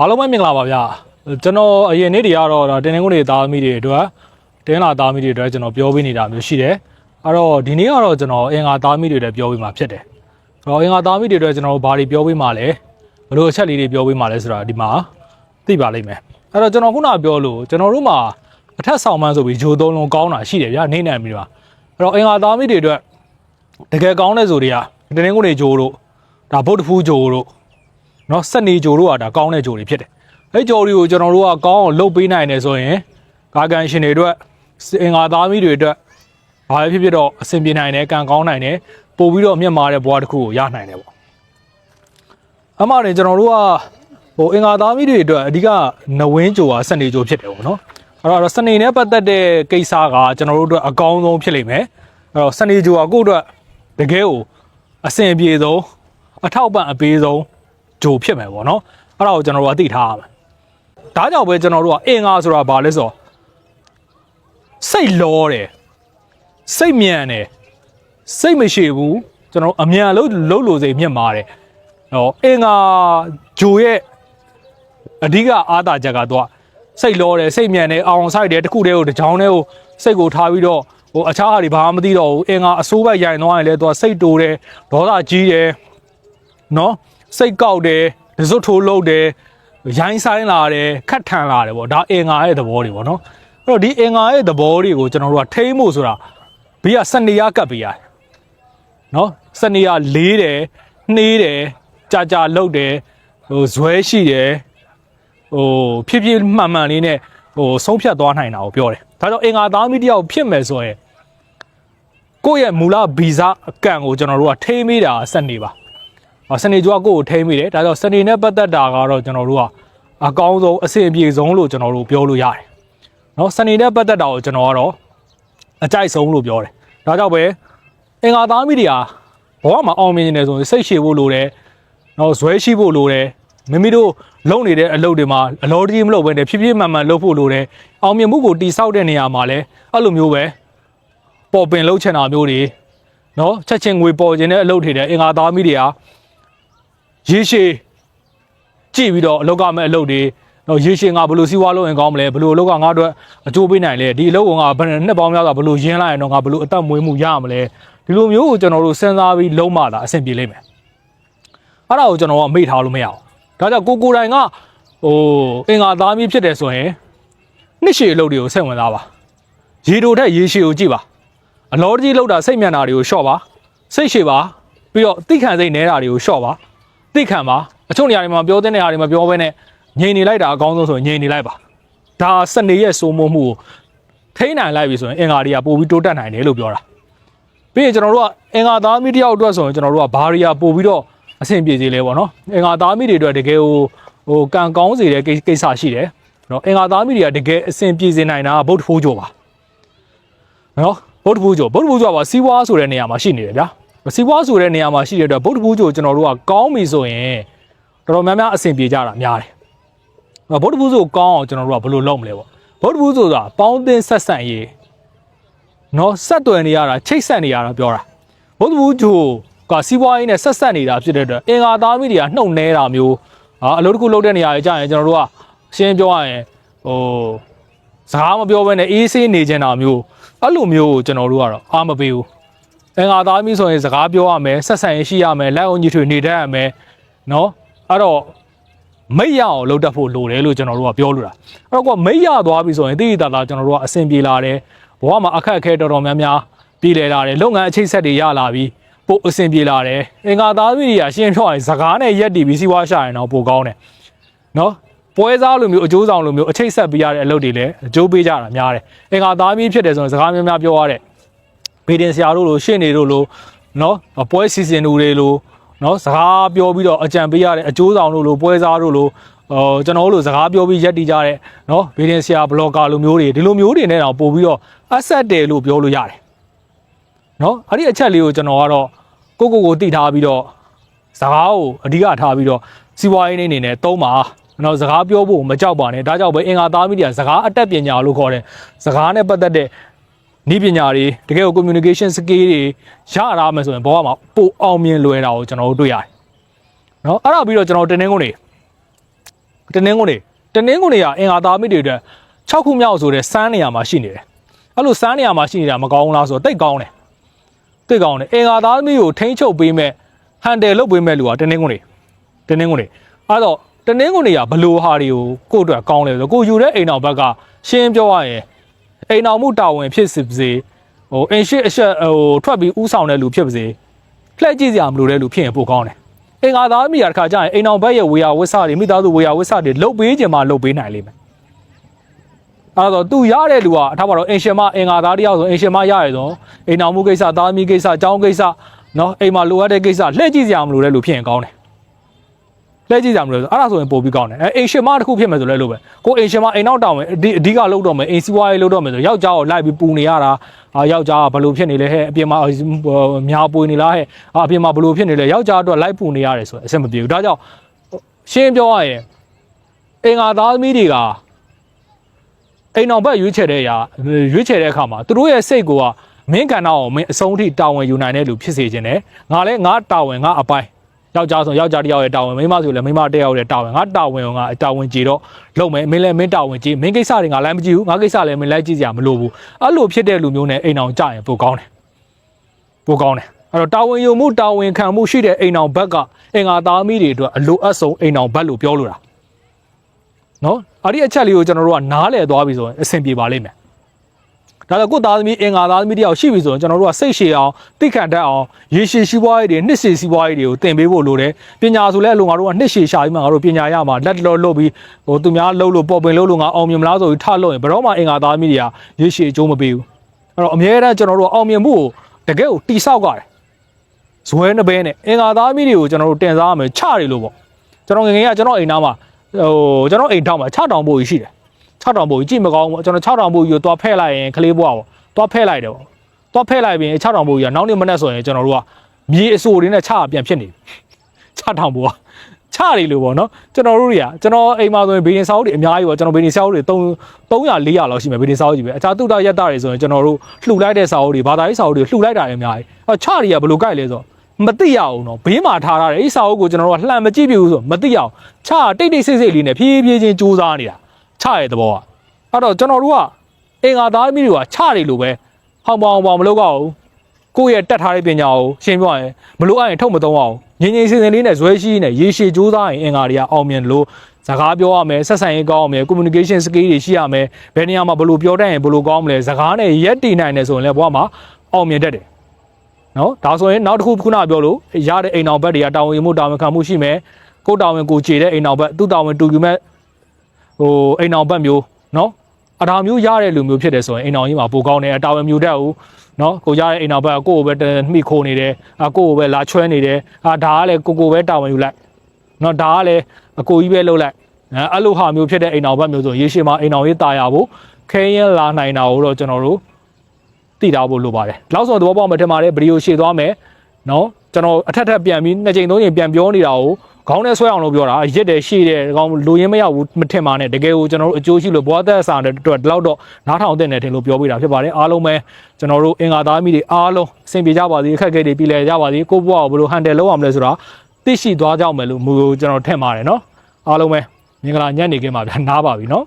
အားလုံးပဲမင်္ဂလာပါဗျာကျွန်တော်အရင်နေ့တွေကတော့ဒါတင်းတင်းကုန်းတွေသားသမီးတွေအတွက်တင်းလာသားသမီးတွေအတွက်ကျွန်တော်ပြောပေးနေတာမျိုးရှိတယ်အဲ့တော့ဒီနေ့ကတော့ကျွန်တော်အင်္ဂါသားသမီးတွေအတွက်ပြောပေးမှာဖြစ်တယ်အဲ့တော့အင်္ဂါသားသမီးတွေအတွက်ကျွန်တော်တို့ဘာတွေပြောပေးမှာလဲဘယ်လိုအချက်လေးတွေပြောပေးမှာလဲဆိုတာဒီမှာသိပါလိမ့်မယ်အဲ့တော့ကျွန်တော်ခုနပြောလို့ကျွန်တော်တို့မှာအထက်ဆောင်မှန်းဆိုပြီးဂျိုသုံးလုံးကောင်းတာရှိတယ်ဗျာနေနိုင်ပြီပါအဲ့တော့အင်္ဂါသားသမီးတွေအတွက်တကယ်ကောင်းတဲ့ဆိုတွေကတင်းတင်းကုန်းတွေဂျိုတို့ဒါဗုဒ္ဓဖူးဂျိုတို့ နော်စက်နေဂျိုတို့ကဒါကောင်းတဲ့ဂျိုတွေဖြစ်တယ်အဲ့ဂျိုတွေကိုကျွန်တော်တို့ကကောင်းအောင်လုပ်ပေးနိုင်တယ်ဆိုရင်ကာကန်ရှင်တွေအတွက်အင်္ဂါသားမီးတွေအတွက်ဘာပဲဖြစ်ဖြစ်တော့အဆင်ပြေနိုင်တယ်ကံကောင်းနိုင်တယ်ပို့ပြီးတော့မြင့်မာတဲ့ဘဝတစ်ခုကိုရနိုင်တယ်ပေါ့အမှန်တကယ်ကျွန်တော်တို့ကဟိုအင်္ဂါသားမီးတွေအတွက်အဓိကနဝင်းဂျိုကစက်နေဂျိုဖြစ်တယ်ပေါ့နော်အဲ့တော့စနေနဲ့ပတ်သက်တဲ့ကိစ္စကကျွန်တော်တို့အတွက်အကောင်းဆုံးဖြစ်လိမ့်မယ်အဲ့တော့စနေဂျိုကကိုယ့်အတွက်တကယ်ကိုအဆင်ပြေဆုံးအထောက်ပံ့အပေးဆုံး ဂျိုဖြစ်မယ်ပေါ့နော်အဲ့ဒါကိုကျွန်တော်တို့ကသိထားရမယ်ဒါကြောင့်ပဲကျွန်တော်တို့ကအင်္ဂါဆိုတာဘာလဲဆိုတော့စိတ်လောတယ်စိတ်မြန်တယ်စိတ်မရှိဘူးကျွန်တော်တို့အမြန်လို့လှုပ်လို့စိတ်မြင့်မာတယ်ဟောအင်္ဂါဂျိုရဲ့အဓိကအားသာချက်ကတော့စိတ်လောတယ်စိတ်မြန်တယ်အောင်ဆိုင်တယ်တခုတည်းကိုတစ်ချောင်းတည်းကိုစိတ်ကိုထားပြီးတော့ဟိုအခြားဟာတွေဘာမှမသိတော့ဘူးအင်္ဂါအစိုးဘက်ရိုင်သွားရင်လည်းသူကစိတ်တိုးတယ်ဒေါသကြီးတယ်နော် စိတ်ကောက်တယ်ဒဇွတ်ထိုးလုံးတယ်ရိုင်းဆိုင်လာတယ်ခတ်ထန်လာတယ်ပေါ့ဒါအင်္ဂါရဲ့သဘောတွေပေါ့နော်အဲ့တော့ဒီအင်္ဂါရဲ့သဘောတွေကိုကျွန်တော်တို့ကထိမ့်ဖို့ဆိုတာဘေးကစနေရကပ်ပေးရတယ်နော်စနေရလေးတယ်နှေးတယ်ကြာကြာလှုပ်တယ်ဟိုဇွဲရှိတယ်ဟိုဖြစ်ဖြစ်မှန်မှန်လေးနဲ့ဟိုဆုံးဖြတ်သွားနိုင်တာကိုပြောတယ်ဒါကြောင့်အင်္ဂါသားမီတယောက်ဖြစ်မယ်ဆိုရင်ကိုယ့်ရဲ့မူလဗီဇအကန့်ကိုကျွန်တော်တို့ကထိမ့်မိတာစနေပါ။ စနေကြွားကိုကိုထိမ့်မိတယ်။ဒါကြောင့်စနေနဲ့ပတ်သက်တာကတော့ကျွန်တော်တို့ကအကောင်းဆုံးအဆင်ပြေဆုံးလို့ကျွန်တော်တို့ပြောလို့ရတယ်။နော်စနေနဲ့ပတ်သက်တာကိုကျွန်တော်ကတော့အကြိုက်ဆုံးလို့ပြောတယ်။ဒါကြောင့်ပဲအင်္ဂါသားမိတွေဟာဘဝမှာအောင်မြင်နေတယ်ဆိုရင်စိတ်ရှည်ဖို့လိုတယ်။နော်ဇွဲရှိဖို့လိုတယ်။မိမိတို့လုပ်နေတဲ့အလုပ်တွေမှာအလောတကြီးမလုပ်ဘဲနဲ့ဖြည်းဖြည်းမှန်မှန်လုပ်ဖို့လိုတယ်။အောင်မြင်မှုကိုတိဆောက်တဲ့နေရာမှာလည်းအဲ့လိုမျိုးပဲပေါ်ပင်လှုပ်ချင်တာမျိုးတွေနော်ချက်ချင်းငွေပေါ်ခြင်းတဲ့အလုပ်တွေတဲ့အင်္ဂါသားမိတွေဟာ ရေရှည်ကြည့်ပြီးတော့အလောက်ကမဲ့အလုပ်တွေတော့ရေရှည်ငါဘယ်လိုစီးပွားလုပ်ရင်ကောင်းမလဲဘယ်လိုအလောက်ကငါတို့အကျိုးပေးနိုင်လဲဒီအလုပ်ကငါဘယ်နှစ်ပေါင်းများစွာဘယ်လိုရင်းလိုက်ရင်တော့ငါဘယ်လိုအသက်မွေးမှုရမလဲဒီလိုမျိုးကိုကျွန်တော်တို့စဉ်းစားပြီးလုံးမတာအဆင်ပြေလိမ့်မယ်အဲ့ဒါကိုကျွန်တော်ကမေ့ထားလို့မရအောင်ဒါကြောင့်ကိုကိုတိုင်ကဟိုအင်္ဂါသားမီးဖြစ်တယ်ဆိုရင်နှစ်ရှည်အလုပ်တွေကိုစိတ်ဝင်စားပါရေတိုထက်ရေရှည်ကိုကြည့်ပါအလောတကြီးလောက်တာစိတ်မျက်နှာတွေကိုရှော့ပါစိတ်ရှည်ပါပြီးတော့တိခံစိတ်နေတာတွေကိုရှော့ပါ သိခံပါအချို့နေရာတွေမှာပြောတဲ့နေရာတွေမှာပြောဘဲနဲ့ငြိမ်နေလိုက်တာအကောင်းဆုံးဆိုရင်ငြိမ်နေလိုက်ပါဒါစနေရဲ့စိုးမိုးမှုကိုထိန်းနိုင်လိုက်ပြီဆိုရင်အင်္ဂါတွေကပို့ပြီးတိုးတက်နိုင်တယ်လို့ပြောတာပြီးရင်ကျွန်တော်တို့ကအင်္ဂါသားမိတယောက်အတွက်ဆိုရင်ကျွန်တော်တို့ကဘာရီယာပို့ပြီးတော့အဆင်ပြေစေလဲပေါ့နော်အင်္ဂါသားမိတွေအတွက်တကယ်ဟိုဟိုကံကောင်းစေတဲ့ကိစ္စရှိတယ်နော်အင်္ဂါသားမိတွေကတကယ်အဆင်ပြေစေနိုင်တာကဗုဒ္ဓဖိုးကြောပါနော်ဗုဒ္ဓဖိုးကြောဗုဒ္ဓဖိုးကြောကစီးပွားဆိုတဲ့နေရာမှာရှိနေတယ်ဗျာ စီးပွားဆိုတဲ့နေရာမှာရှိတဲ့အတွက်ဗုဒ္ဓဘူးကျိုကျွန်တော်တို့ကကောင်းပြီဆိုရင်တော်တော်များများအဆင်ပြေကြတာများတယ်။ဗုဒ္ဓဘူးဆိုကောင်းအောင်ကျွန်တော်တို့ကဘယ်လိုလုပ်မလဲပေါ့။ဗုဒ္ဓဘူးဆိုတာပေါင်းသင်းဆက်ဆံရေးနော်ဆက်သွယ်နေရတာချိတ်ဆက်နေရတာပြောတာ။ဗုဒ္ဓဘူးကျိုကစီးပွားရေးနဲ့ဆက်ဆက်နေတာဖြစ်တဲ့အတွက်အင်္ဂါသားမိတွေကနှုတ်နေတာမျိုးဟာအလုပ်တစ်ခုလုပ်တဲ့နေရာကြီးကြာရင်ကျွန်တော်တို့ကရှင်းပြောရရင်ဟိုစကားမပြောဘဲနဲ့အေးဆေးနေကြတာမျိုးအဲ့လိုမျိုးကိုကျွန်တော်တို့ကတော့အားမပေးဘူး။ အင်္ဂါသားမိဆိုရင်စကားပြောရမယ်ဆက်ဆံရေးရှိရမယ်လက်အောင်ကြီးထွေနေတတ်ရမယ်နော်အဲ့တော့မိတ်ရအောင်လုပ်တတ်ဖို့လိုတယ်လို့ကျွန်တော်တို့ကပြောလို့တာအဲ့တော့ကမိတ်ရသွားပြီဆိုရင်တိတိတသာကျွန်တော်တို့ကအဆင်ပြေလာတယ်ဘဝမှာအခက်အခဲတော်တော်များများပြည်လည်လာတယ်လုပ်ငန်းအခြေဆက်တွေရလာပြီပို့အဆင်ပြေလာတယ်အင်္ဂါသားမိတွေကရှင်းပြောရင်စကားနဲ့ရက်တီပြီးစီးပွားရှာရင်တော့ပိုကောင်းတယ်နော်ပွဲစားလိုမျိုးအကျိုးဆောင်လိုမျိုးအခြေဆက်ပေးရတဲ့အလုပ်တွေလည်းအကျိုးပေးကြတာများတယ်အင်္ဂါသားမိဖြစ်တယ်ဆိုရင်စကားများများပြောရတဲ့ ဗေဒင်ဆရာတို့လိုရှင့်နေတို့လိုနော်ပွဲစီစဉ်သူတွေလိုနော်စကားပြောပြီးတော့အကြံပေးရတဲ့အကျိုးဆောင်တို့လိုပွဲစားတို့လိုဟိုကျွန်တော်တို့လိုစကားပြောပြီးရက်တည်ကြတဲ့နော်ဗေဒင်ဆရာဘလော့ဂါလိုမျိုးတွေဒီလိုမျိုးတွေနဲ့တော့ပို့ပြီးတော့အဆက်တယ်လို့ပြောလို့ရတယ်နော်အဲ့ဒီအချက်လေးကိုကျွန်တော်ကတော့ကိုကိုကိုတိထားပြီးတော့စကားကိုအဓိကထားပြီးတော့စီးပွားရေးအနေနဲ့သုံးပါနော်စကားပြောဖို့မကြောက်ပါနဲ့ဒါကြောင့်ပဲအင်္ဂါသားမိတွေကစကားအတက်ပညာလို့ခေါ်တယ်စကားနဲ့ပတ်သက်တဲ့ ဤပညာတွေတကယ်ကို communication skill တွေရရမယ်ဆိုရင်ဘောကမှာပိုအောင်မြင်လွယ်တာကိုကျွန်တော်တို့တွေ့ရတယ်။နော်အဲ့ဒါပြီးတော့ကျွန်တော်တင်းတင်းကုန်နေတနင်္ဂနွေတနင်္ဂနွေကအင်္ဂါသားမိတွေအတွက်6ခုမြောက်ဆိုတဲ့စမ်းနေရာမှာရှိနေတယ်အဲ့လိုစမ်းနေရာမှာရှိနေတာမကောင်းဘူးလားဆိုတော့တိတ်ကောင်းတယ်တိတ်ကောင်းတယ်အင်္ဂါသားမိကိုထိန်းချုပ်ပေးမဲ့ဟန်တယ်လုပ်ပေးမဲ့လူကတနင်္ဂနွေတနင်္ဂနွေအဲ့တော့တနင်္ဂနွေကဘလို့ဟာတွေကိုကိုယ့်အတွက်ကောင်းလဲဆိုတော့ကိုယူတဲ့အိမ်တော်ဘက်ကရှင်းပြောရရင် အိမ်တော်မှုတာဝန်ဖြစ်စေပါစေဟိုအင်ရှိအရှက်ဟိုထွက်ပြီးဥဆောင်တဲ့လူဖြစ်ပါစေလှည့်ကြည့်စရာမလိုတဲ့လူဖြစ်ရင်ပိုကောင်းတယ်အင်္ဂါသားမိရတခါကျရင်အိမ်အောင်ဘက်ရဲ့ဝေယဝစ္စတွေမိသားစုဝေယဝစ္စတွေလုတ်ပေးခြင်းမှလုတ်ပေးနိုင်လိမ့်မယ်အဲ့တော့သူရတဲ့လူကအထားပါတော့အင်ရှင်မအင်္ဂါသားတယောက်ဆိုအင်ရှင်မရရဆိုအိမ်အောင်မှုကိစ္စသားသမီးကိစ္စအကြောင်းကိစ္စနော်အိမ်မှာလိုအပ်တဲ့ကိစ္စလှည့်ကြည့်စရာမလိုတဲ့လူဖြစ်ရင်ကောင်းတယ် လှည့်ကြည့်စရာမလိုဆိုအဲ့ဒါဆိုရင်ပိုပြီးကောင်းတယ်အဲအိမ်ရှင်မတစ်ခုဖြစ်မယ်ဆိုလဲလို့ပဲကိုအိမ်ရှင်မအိမ်နောက်တောင်မယ်အဓိအဓိကလုတ်တော့မယ်အိမ်စီးပွားရေးလုတ်တော့မယ်ဆိုယောက်ျားကိုလိုက်ပြီးပူနေရတာအာယောက်ျားကဘယ်လိုဖြစ်နေလဲဟဲ့အပြင်မှာများပွေနေလားဟဲ့အာအပြင်မှာဘယ်လိုဖြစ်နေလဲယောက်ျားအတွက်လိုက်ပူနေရတယ်ဆိုအဆင်မပြေဘူးဒါကြောင့်ရှင်းပြောရရင်အင်္ဂါသားသမီးတွေကအိမ်အောင်ဘက်ရွေးချယ်တဲ့အရာရွေးချယ်တဲ့အခါမှာသူတို့ရဲ့စိတ်ကိုကမင်းကဏ္ဍကိုမင်းအဆုံးထိတာဝန်ယူနိုင်တဲ့လူဖြစ်စေခြင်းနဲ့ငါလည်းငါတာဝန်ငါအပိုင်း ယောက်ျားဆိုယောက်ျားတစ်ယောက်ရဲ့တာဝန်မိန်းမဆိုလည်းမိန်းမတစ်ယောက်ရဲ့တာဝန်ငါတာဝန်ကိုငါတာဝန်ကြည့်တော့လုပ်မယ်မင်းလည်းမင်းတာဝန်ကြည့်မင်းကိစ္စတွေငါလည်းမကြည့်ဘူးငါကိစ္စလည်းမင်းလည်းကြည့်ကြမလို့ဘူးအဲ့လိုဖြစ်တဲ့လူမျိုးနဲ့အိမ်အောင်ကြရင်ပိုကောင်းတယ်ပိုကောင်းတယ်အဲ့တော့တာဝန်ယူမှုတာဝန်ခံမှုရှိတဲ့အိမ်အောင်ဘက်ကအင်္ဂါသားမိတွေအတွက်အလိုအပ်ဆုံးအိမ်အောင်ဘက်လို့ပြောလို့တာနော်အဲ့ဒီအချက်လေးကိုကျွန်တော်တို့ကနားလည်သွားပြီဆိုရင်အဆင်ပြေပါလိမ့်မယ် ဒါတော့ကိုယ့်သားသမီးအင်္ဂါသားသမီးတယောက်ရှိပြီဆိုရင်ကျွန်တော်တို့ကစိတ်ရှည်အောင်သိခံတတ်အောင်ရေရှည်ရှိပွားရေးတွေနှစ်ရှည်ရှိပွားရေးတွေကိုသင်ပေးဖို့လိုတယ်ပညာဆိုလဲအလုံးငါတို့ကနှစ်ရှည်ရှာပြီးမှငါတို့ပညာရမှာလက်တော်လုပ်ပြီးဟိုသူများလှုပ်လို့ပေါ်ပင်လှုပ်လို့ငါအောင်မြင်မလားဆိုပြီးထလှုပ်ရင်ဘယ်တော့မှအင်္ဂါသားသမီးတွေကရေရှည်အကျိုးမပေးဘူးအဲ့တော့အမြဲတမ်းကျွန်တော်တို့ကအောင်မြင်မှုကိုတကယ်ကိုတိဆောက်ကြတယ်ဇွဲနှဘဲနဲ့အင်္ဂါသားသမီးတွေကိုကျွန်တော်တို့တင်စားရမယ်ချတယ်လို့ပေါ့ကျွန်တော်ငယ်ငယ်ကကျွန်တော်အိမ်သားမှာဟိုကျွန်တော်အိမ်ထောင်မှာ6တောင်ပို့ကြီးရှိတယ် 6တောင်ပို့ကြီးကြည့်မကောင်းဘူးကျွန်တော်6တောင်ပို့ကြီးကိုသွားဖဲ့လိုက်ရင်ကလေးဘွားပေါ့သွားဖဲ့လိုက်တယ်ပေါ့သွားဖဲ့လိုက်ပြီး6တောင်ပို့ကြီးကနောက်နေ့မနေ့ဆိုရင်ကျွန်တော်တို့ကမြေအစိုးတွေနဲ့ချပြန်ဖြစ်နေ6တောင်ပို့ကချတယ်လို့ပေါ့နော်ကျွန်တော်တို့တွေကကျွန်တော်အိမ်မှာဆိုရင်ဘေးရင်စာအုပ်တွေအများကြီးပေါ့ကျွန်တော်ဘေးရင်စာအုပ်တွေ3 300 400လောက်ရှိမယ်ဘေးရင်စာအုပ်ကြီးပဲအခြားတုတ္တရက်တာတွေဆိုရင်ကျွန်တော်တို့လှူလိုက်တဲ့စာအုပ်တွေဘာသာရေးစာအုပ်တွေလှူလိုက်တာတွေအများကြီးအဲချတွေကဘယ်လိုကြိုက်လဲဆိုတော့မသိရအောင်တော့ဘေးမှာထားထားတယ်အဲ့စာအုပ်ကိုကျွန်တော်တို့ကလှမ်းမကြည့်ပြဘူးဆိုတော့မသိအောင်ချတိတ်တိတ်ဆိတ်ဆိတ်လေးနဲ့ဖြည်းဖြည်းချင်းစူးစမ်းနေတာ ချရဲ့သဘောကအဲ့တော့ကျွန်တော်တို့ကအင်္ဂါသားမိတွေကချတယ်လို့ပဲဟောင်ပေါင်ပေါင်မလုပ်ကြဘူးကိုယ့်ရဲ့တက်ထားတဲ့ပညာကိုရှင်းပြရင်မလို့အဲ့ရင်ထုတ်မသုံးအောင်ငင်းငင်းစင်စင်လေးနဲ့ဇွဲရှိနဲ့ရေရှည်စူးစမ်းရင်အင်္ဂါတွေကအောင်မြင်လို့စကားပြောရမယ်ဆက်ဆံရေးကောင်းရမယ် communication skill တွေရှိရမယ်ဘယ်နေရာမှာဘယ်လိုပြောတတ်ရင်ဘယ်လိုကောင်းမလဲစကားနဲ့ရက်တည်နိုင်တယ်ဆိုရင်လည်းဘဝမှာအောင်မြင်တတ်တယ်နော်ဒါဆိုရင်နောက်တစ်ခုခုနပြောလို့ရတဲ့အိမ်အောင်ဘက်တွေကတာဝန်ယူမှုတာဝန်ခံမှုရှိမယ်ကိုယ်တာဝန်ကိုခြေတဲ့အိမ်အောင်ဘက်သူ့တာဝန်တူယူမဲ့ ဟိုအိမ်အောင်ဘက်မျိုးနော်အတာမျိုးရတဲ့လူမျိုးဖြစ်တယ်ဆိုရင်အိမ်အောင်ကြီးမှာပိုကောင်းတယ်အတာဝန်မျိုးတက်ဦးနော်ကိုရတဲ့အိမ်အောင်ဘက်ကကိုကိုပဲမိခိုးနေတယ်အကိုကိုပဲလာချွဲနေတယ်အာဒါကလည်းကိုကိုပဲတာဝန်ယူလိုက်နော်ဒါကလည်းအကိုကြီးပဲလှုပ်လိုက်အဲ့လိုဟာမျိုးဖြစ်တဲ့အိမ်အောင်ဘက်မျိုးဆိုရေရှည်မှာအိမ်အောင်ရေးတာယာဖို့ခဲရင်လာနိုင်တာကိုတော့ကျွန်တော်တို့သိထားဖို့လိုပါတယ်လောက်ဆုံးသဘောပေါက်မှထင်ပါတယ်ဗီဒီယိုရှေ့သွားမယ်နော်ကျွန်တော်အထက်ထပ်ပြန်ပြီးနှစ်ချိန်သုံးချိန်ပြန်ပြောနေတာကို ခေါင်းနဲ့ဆွဲအောင်လို့ပြောတာရစ်တယ်ရှေ့တယ်ဒီကောင်လိုရင်းမရောက်ဘူးမထင်ပါနဲ့တကယ်ကိုကျွန်တော်တို့အကျိုးရှိလို့ဘွားသက်စာတဲ့အတွက်ဒီလောက်တော့နားထောင်တဲ့နယ်ထင်လို့ပြောပြတာဖြစ်ပါတယ်အားလုံးပဲကျွန်တော်တို့အင်္ဂါသားမိတွေအားလုံးအဆင်ပြေကြပါစေအခက်အခဲတွေပြည်လည်ကြပါစေကိုယ့်ဘဝကိုဘယ်လိုဟန်တယ်လုပ်အောင်လဲဆိုတာသိရှိသွားကြမယ်လို့မူကျွန်တော်ထင်ပါတယ်နော်အားလုံးပဲမင်္ဂလာညနေခင်းပါဗျာနားပါပြီနော်